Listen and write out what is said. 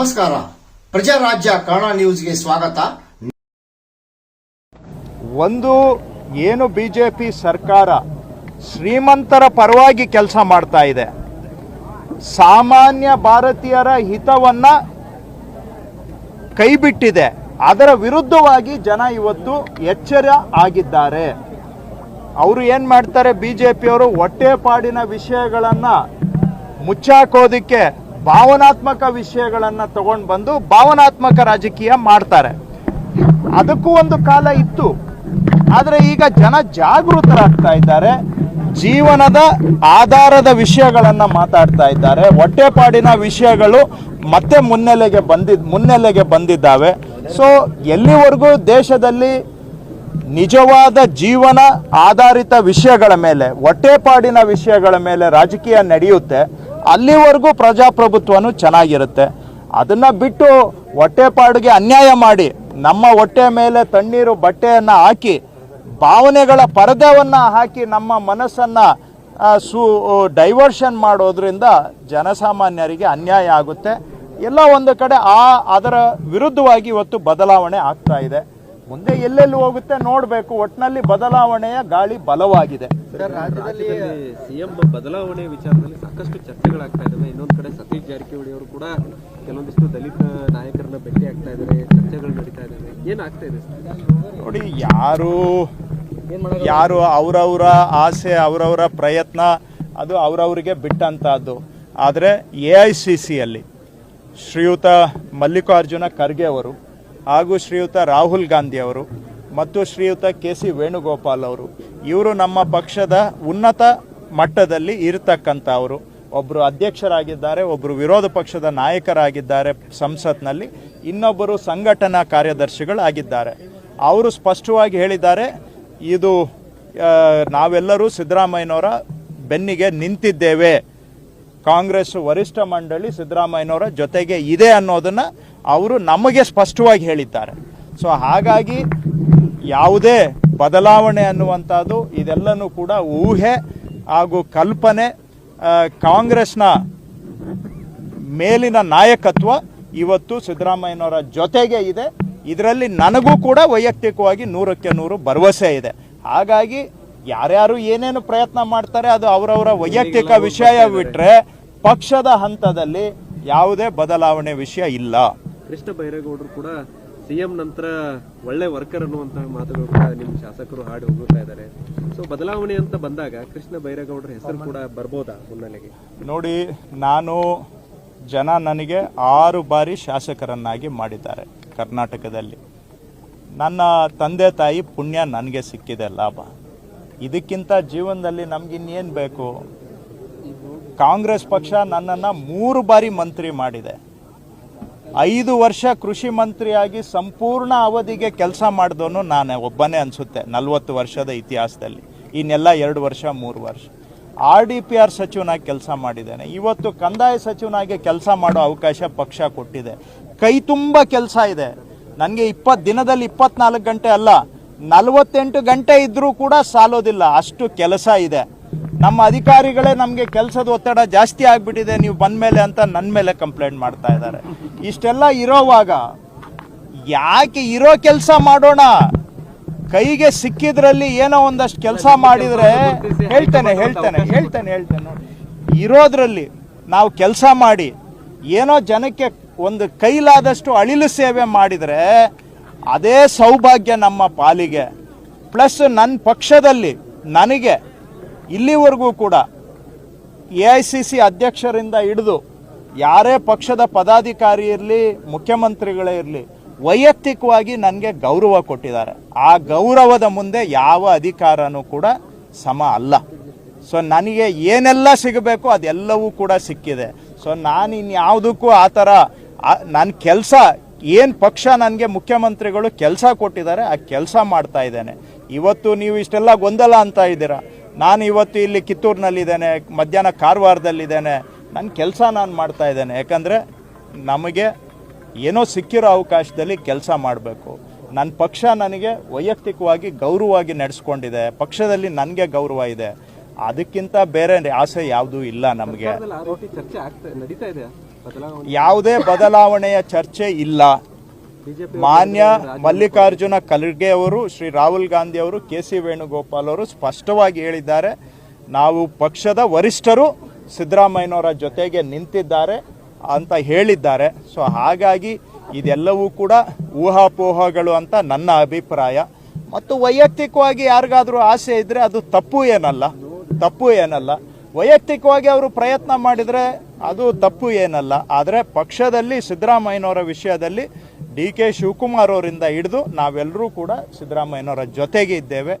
ನಮಸ್ಕಾರ. ಪ್ರಜಾರಾಜ್ಯ ಕನ್ನಡ ನ್ಯೂಸ್ಗೆ ಸ್ವಾಗತ. ಒಂದು ಏನು ಬಿಜೆಪಿ ಸರ್ಕಾರ ಶ್ರೀಮಂತರ ಪರವಾಗಿ ಕೆಲಸ ಮಾಡ್ತಾ ಇದೆ. ಸಾಮಾನ್ಯ ಭಾರತೀಯರ ಹಿತವನ್ನ ಕೈಬಿಟ್ಟಿದೆ. ಅದರ ವಿರುದ್ಧವಾಗಿ ಜನ ಇವತ್ತು ಎಚ್ಚರ ಆಗಿದ್ದಾರೆ. ಅವರು ಏನು ಮಾಡ್ತಾರೆ ಬಿ ಜೆ ಪಿಯವರು ಹೊಟ್ಟೆಪಾಡಿನ ವಿಷಯಗಳನ್ನ ಮುಚ್ಚಾಕೋದಕ್ಕೆ ಭಾವನಾತ್ಮಕ ವಿಷಯಗಳನ್ನು ತಗೊಂಡು ಬಂದು ಭಾವನಾತ್ಮಕ ರಾಜಕೀಯ ಮಾಡ್ತಾರೆ. ಅದಕ್ಕೂ ಒಂದು ಕಾಲ ಇತ್ತು. ಆದರೆ ಈಗ ಜನ ಜಾಗೃತರಾಗ್ತಾ ಇದ್ದಾರೆ. ಜೀವನದ ಆಧಾರದ ವಿಷಯಗಳನ್ನು ಮಾತಾಡ್ತಾ ಇದ್ದಾರೆ. ಹೊಟ್ಟೆಪಾಡಿನ ವಿಷಯಗಳು ಮತ್ತೆ ಮುನ್ನೆಲೆಗೆ ಬಂದಿದ್, ಮುನ್ನೆಲೆಗೆ ಬಂದಿದ್ದಾವೆ. ಸೊ ಎಲ್ಲಿವರೆಗೂ ದೇಶದಲ್ಲಿ ನಿಜವಾದ ಜೀವನ ಆಧಾರಿತ ವಿಷಯಗಳ ಮೇಲೆ, ಹೊಟ್ಟೆಪಾಡಿನ ವಿಷಯಗಳ ಮೇಲೆ ರಾಜಕೀಯ ನಡೆಯುತ್ತೆ ಅಲ್ಲಿವರೆಗೂ ಪ್ರಜಾಪ್ರಭುತ್ವನೂ ಚೆನ್ನಾಗಿರುತ್ತೆ. ಅದನ್ನ ಬಿಟ್ಟು ಹೊಟ್ಟೆಪಾಡಿಗೆ ಅನ್ಯಾಯ ಮಾಡಿ, ನಮ್ಮ ಹೊಟ್ಟೆ ಮೇಲೆ ತಣ್ಣೀರು ಬಟ್ಟೆಯನ್ನು ಹಾಕಿ, ಭಾವನೆಗಳ ಪರದೆಯನ್ನು ಹಾಕಿ ನಮ್ಮ ಮನಸ್ಸನ್ನ ಸು ಡೈವರ್ಷನ್ ಮಾಡೋದ್ರಿಂದ ಜನಸಾಮಾನ್ಯರಿಗೆ ಅನ್ಯಾಯ ಆಗುತ್ತೆ. ಎಲ್ಲ ಒಂದು ಕಡೆ ಆ ಅದರ ವಿರುದ್ಧವಾಗಿ ಇವತ್ತು ಬದಲಾವಣೆ ಆಗ್ತಾ ಇದೆ. ಮುಂದೆ ಎಲ್ಲೆಲ್ಲಿ ಹೋಗುತ್ತೆ ನೋಡಬೇಕು. ಒಟ್ಟಿನಲ್ಲಿ ಬದಲಾವಣೆಯ ಗಾಳಿ ಬಲವಾಗಿದೆ. ರಾಜ್ಯದಲ್ಲಿ ಸಿಎಂ ಬದಲಾವಣೆ ವಿಚಾರದಲ್ಲಿ ಸಾಕಷ್ಟು ಚರ್ಚೆಗಳಾಗ್ತಾ ಇದಾವೆ ಇನ್ನೊಂದ್ ಕಡೆ ಸತೀಶ್ ಜಾರಕಿಹೊಳಿ ಅವರು ಕೂಡ ಕೆಲವೊಂದಿಷ್ಟು ದಲಿತ ನಾಯಕರನ್ನ ಭೇಟಿ ಆಗ್ತಾ ಇದ್ದಾರೆ. ಚರ್ಚೆಗಳು ನಡೀತಾ ಇದಾವೆ ಏನಾಗ್ತಾ ಇದೆ ನೋಡಿ ಯಾರು ಯಾರು ಅವರವರ ಆಸೆ ಅವರವರ ಪ್ರಯತ್ನ ಅದು ಅವರವರಿಗೆ ಬಿಟ್ಟಂತಹದ್ದು. ಆದರೆ ಎ ಐ ಸಿ ಸಿಯಲ್ಲಿ ಶ್ರೀಯುತ ಮಲ್ಲಿಕಾರ್ಜುನ ಖರ್ಗೆ ಅವರು ಹಾಗೂ ಶ್ರೀಯುತ ರಾಹುಲ್ ಗಾಂಧಿ ಅವರು ಮತ್ತು ಶ್ರೀಯುತ ಕೆ ಸಿ ವೇಣುಗೋಪಾಲ್ ಅವರು. ಇವರು ನಮ್ಮ ಪಕ್ಷದ ಉನ್ನತ ಮಟ್ಟದಲ್ಲಿ ಇರತಕ್ಕಂಥವರು ಒಬ್ಬರು ಅಧ್ಯಕ್ಷರಾಗಿದ್ದಾರೆ ಒಬ್ಬರು ವಿರೋಧ ಪಕ್ಷದ ನಾಯಕರಾಗಿದ್ದಾರೆ ಸಂಸತ್ನಲ್ಲಿ. ಇನ್ನೊಬ್ಬರು ಸಂಘಟನಾ ಕಾರ್ಯದರ್ಶಿಗಳಾಗಿದ್ದಾರೆ. ಅವರು ಸ್ಪಷ್ಟವಾಗಿ ಹೇಳಿದ್ದಾರೆ, ಇದು ನಾವೆಲ್ಲರೂ ಸಿದ್ದರಾಮಯ್ಯನವರ ಬೆನ್ನಿಗೆ ನಿಂತಿದ್ದೇವೆ. ಕಾಂಗ್ರೆಸ್ ವರಿಷ್ಠ ಮಂಡಳಿ ಸಿದ್ದರಾಮಯ್ಯನವರ ಜೊತೆಗೆ ಇದೆ ಅನ್ನೋದನ್ನ ಅವರು ನಮಗೆ ಸ್ಪಷ್ಟವಾಗಿ ಹೇಳಿದ್ದಾರೆ. ಸೊ ಹಾಗಾಗಿ ಯಾವುದೇ ಬದಲಾವಣೆ ಅನ್ನುವಂಥದ್ದು ಇದೆಲ್ಲನೂ ಕೂಡ ಊಹೆ ಹಾಗೂ ಕಲ್ಪನೆ ಕಾಂಗ್ರೆಸ್ನ ಮೇಲಿನ ನಾಯಕತ್ವ ಇವತ್ತು ಸಿದ್ದರಾಮಯ್ಯನವರ ಜೊತೆಗೆ ಇದೆ. ಇದರಲ್ಲಿ ನನಗೂ ಕೂಡ ವೈಯಕ್ತಿಕವಾಗಿ ನೂರಕ್ಕೆ ನೂರು ಭರವಸೆ ಇದೆ. ಹಾಗಾಗಿ ಯಾರ್ಯಾರು ಏನೇನು ಪ್ರಯತ್ನ ಮಾಡ್ತಾರೆ ಅದು ಅವರವರ ವೈಯಕ್ತಿಕ ವಿಷಯ ಬಿಟ್ಟರೆ ಪಕ್ಷದ ಹಂತದಲ್ಲಿ ಯಾವುದೇ ಬದಲಾವಣೆ ವಿಷಯ ಇಲ್ಲ. ಕೃಷ್ಣ ಬೈರೇಗೌಡರು ಕೂಡ ಸಿಎಂ ನಂತರ ಒಳ್ಳೆ ವರ್ಕರ್ ಅನ್ನುವಂತಹ ಮಾತುಗಳು ಕೂಡ ನಿಮ್ಮ ಶಾಸಕರು ಹಾಡಿ ಹೋಗುತ್ತಾ ಇದ್ದಾರೆ. ಸೊ ಬದಲಾವಣೆ ಅಂತ ಬಂದಾಗ ಕೃಷ್ಣ ಬೈರೇಗೌಡರ ಹೆಸರು ಕೂಡ ಬರ್ಬೋದಾ ಮುನ್ನೆಲೆಗೆ? ನೋಡಿ, ನಾನು ಜನ ನನಗೆ ಆರು ಬಾರಿ ಶಾಸಕರನ್ನಾಗಿ ಮಾಡಿದ್ದಾರೆ ಕರ್ನಾಟಕದಲ್ಲಿ. ನನ್ನ ತಂದೆ ತಾಯಿ ಪುಣ್ಯ ನನಗೆ ಸಿಕ್ಕಿದೆ, ಲಾಭ. ಇದಕ್ಕಿಂತ ಜೀವನದಲ್ಲಿ ನಮ್ಗಿನ್ನೇನು ಬೇಕು? ಕಾಂಗ್ರೆಸ್ ಪಕ್ಷ ನನ್ನನ್ನು ಮೂರು ಬಾರಿ ಮಂತ್ರಿ ಮಾಡಿದೆ. ಐದು ವರ್ಷ ಕೃಷಿ ಮಂತ್ರಿಯಾಗಿ ಸಂಪೂರ್ಣ ಅವಧಿಗೆ ಕೆಲಸ ಮಾಡಿದವನು ನಾನು, ಒಬ್ಬನೇ ಅನಿಸುತ್ತೆ ನಲವತ್ತು ವರ್ಷದ ಇತಿಹಾಸದಲ್ಲಿ. ಇನ್ನೆಲ್ಲ ಎರಡು ವರ್ಷ, ಮೂರು ವರ್ಷ. ಆರ್ ಡಿ ಪಿ ಆರ್ ಸಚಿವನಾಗಿ ಕೆಲಸ ಮಾಡಿದ್ದೇನೆ. ಇವತ್ತು ಕಂದಾಯ ಸಚಿವನಾಗಿ ಕೆಲಸ ಮಾಡೋ ಅವಕಾಶ ಪಕ್ಷ ಕೊಟ್ಟಿದೆ. ಕೈ ತುಂಬ ಕೆಲಸ ಇದೆ. ನನಗೆ ಇಪ್ಪತ್ತು ದಿನದಲ್ಲಿ ಇಪ್ಪತ್ನಾಲ್ಕು ಗಂಟೆ ಅಲ್ಲ, ನಲವತ್ತೆಂಟು ಗಂಟೆ ಇದ್ದರೂ ಕೂಡ ಸಾಲೋದಿಲ್ಲ. ಅಷ್ಟು ಕೆಲಸ ಇದೆ. ನಮ್ಮ ಅಧಿಕಾರಿಗಳೇ ನಮಗೆ ಕೆಲಸದ ಒತ್ತಡ ಜಾಸ್ತಿ ಆಗಿಬಿಟ್ಟಿದೆ, ನೀವು ಬಂದ ಮೇಲೆ ಅಂತ ನನ್ನ ಮೇಲೆ ಕಂಪ್ಲೇಂಟ್ ಮಾಡ್ತಾ ಇದ್ದಾರೆ. ಇಷ್ಟೆಲ್ಲ ಇರೋವಾಗ ಯಾಕೆ ಇರೋ ಕೆಲಸ ಮಾಡೋಣ? ಕೈಗೆ ಸಿಕ್ಕಿದ್ರಲ್ಲಿ ಏನೋ ಒಂದಷ್ಟು ಕೆಲಸ ಮಾಡಿದರೆ ಹೇಳ್ತೇನೆ ಹೇಳ್ತೇನೆ ಹೇಳ್ತೇನೆ ಹೇಳ್ತೇನೆ ನೋಡಿ. ಇರೋದ್ರಲ್ಲಿ ನಾವು ಕೆಲಸ ಮಾಡಿ ಏನೋ ಜನಕ್ಕೆ ಒಂದು ಕೈಲಾದಷ್ಟು ಅಳಿಲು ಸೇವೆ ಮಾಡಿದರೆ ಅದೇ ಸೌಭಾಗ್ಯ ನಮ್ಮ ಪಾಲಿಗೆ. ಪ್ಲಸ್ ನನ್ನ ಪಕ್ಷದಲ್ಲಿ ನನಗೆ ಇಲ್ಲಿವರೆಗೂ ಕೂಡ ಎ ಐ ಸಿ ಸಿ ಅಧ್ಯಕ್ಷರಿಂದ ಹಿಡಿದು ಯಾರೇ ಪಕ್ಷದ ಪದಾಧಿಕಾರಿ ಇರಲಿ, ಮುಖ್ಯಮಂತ್ರಿಗಳೇ ಇರಲಿ, ವೈಯಕ್ತಿಕವಾಗಿ ನನಗೆ ಗೌರವ ಕೊಟ್ಟಿದ್ದಾರೆ. ಆ ಗೌರವದ ಮುಂದೆ ಯಾವ ಅಧಿಕಾರನೂ ಕೂಡ ಸಮ ಅಲ್ಲ. ಸೊ ನನಗೆ ಏನೆಲ್ಲ ಸಿಗಬೇಕು ಅದೆಲ್ಲವೂ ಕೂಡ ಸಿಕ್ಕಿದೆ. ಸೊ ನಾನು ಇನ್ಯಾವುದಕ್ಕೂ ಆ ಥರ ನನ್ನ ಕೆಲಸ, ಏನು ಪಕ್ಷ ನನಗೆ ಮುಖ್ಯಮಂತ್ರಿಗಳು ಕೆಲಸ ಕೊಟ್ಟಿದ್ದಾರೆ, ಆ ಕೆಲಸ ಮಾಡ್ತಾ ಇದ್ದೇನೆ. ಇವತ್ತು ನೀವು ಇಷ್ಟೆಲ್ಲ ಗೊಂದಲ ಅಂತ ಇದ್ದೀರಾ? ನಾನು ಇವತ್ತು ಇಲ್ಲಿ ಕಿತ್ತೂರಿನಲ್ಲಿದ್ದೇನೆ ಮಧ್ಯಾಹ್ನ ಕಾರವಾರದಲ್ಲಿದ್ದೇನೆ ನನ್ನ ಕೆಲಸ ನಾನು ಮಾಡ್ತಾ ಇದ್ದೇನೆ. ಯಾಕಂದರೆ ನಮಗೆ ಏನೋ ಸಿಕ್ಕಿರೋ ಅವಕಾಶದಲ್ಲಿ ಕೆಲಸ ಮಾಡಬೇಕು. ನನ್ನ ಪಕ್ಷ ನನಗೆ ವೈಯಕ್ತಿಕವಾಗಿ ಗೌರವವಾಗಿ ನಡೆಸ್ಕೊಂಡಿದೆ. ಪಕ್ಷದಲ್ಲಿ ನನಗೆ ಗೌರವ ಇದೆ. ಅದಕ್ಕಿಂತ ಬೇರೆ ಆಸೆ ಯಾವುದೂ ಇಲ್ಲ ನಮಗೆ. ಯಾವುದೇ ಬದಲಾವಣೆಯ ಚರ್ಚೆ ಇಲ್ಲ. ಮಾನ್ಯ ಮಲ್ಲಿಕಾರ್ಜುನ ಖರ್ಗೆ ಅವರು ಶ್ರೀ ರಾಹುಲ್ ಗಾಂಧಿ ಅವರು ಕೆ ಸಿ ವೇಣುಗೋಪಾಲ್ ಅವರು ಸ್ಪಷ್ಟವಾಗಿ ಹೇಳಿದ್ದಾರೆ. ನಾವು ಪಕ್ಷದ ವರಿಷ್ಠರು ಸಿದ್ದರಾಮಯ್ಯನವರ ಜೊತೆಗೆ ನಿಂತಿದ್ದಾರೆ ಅಂತ ಹೇಳಿದ್ದಾರೆ. ಸೊ ಹಾಗಾಗಿ ಇದೆಲ್ಲವೂ ಕೂಡ ಊಹಾಪೋಹಗಳು ಅಂತ ನನ್ನ ಅಭಿಪ್ರಾಯ. ಮತ್ತು ವೈಯಕ್ತಿಕವಾಗಿ ಯಾರಿಗಾದರೂ ಆಸೆ ಇದ್ದರೆ ಅದು ತಪ್ಪು ಏನಲ್ಲ ತಪ್ಪು ಏನಲ್ಲ. ವೈಯಕ್ತಿಕವಾಗಿ ಅವರು ಪ್ರಯತ್ನ ಮಾಡಿದರೆ ಅದು ತಪ್ಪು ಏನಲ್ಲ. ಆದರೆ ಪಕ್ಷದಲ್ಲಿ ಸಿದ್ದರಾಮಯ್ಯನವರ ವಿಷಯದಲ್ಲಿ ಡಿ ಕೆ ಶಿವಕುಮಾರ್ ಅವರಿಂದ ಹಿಡಿದು ನಾವೆಲ್ಲರೂ ಕೂಡ ಸಿದ್ದರಾಮಯ್ಯನವರ ಜೊತೆಗೆ ಇದ್ದೇವೆ.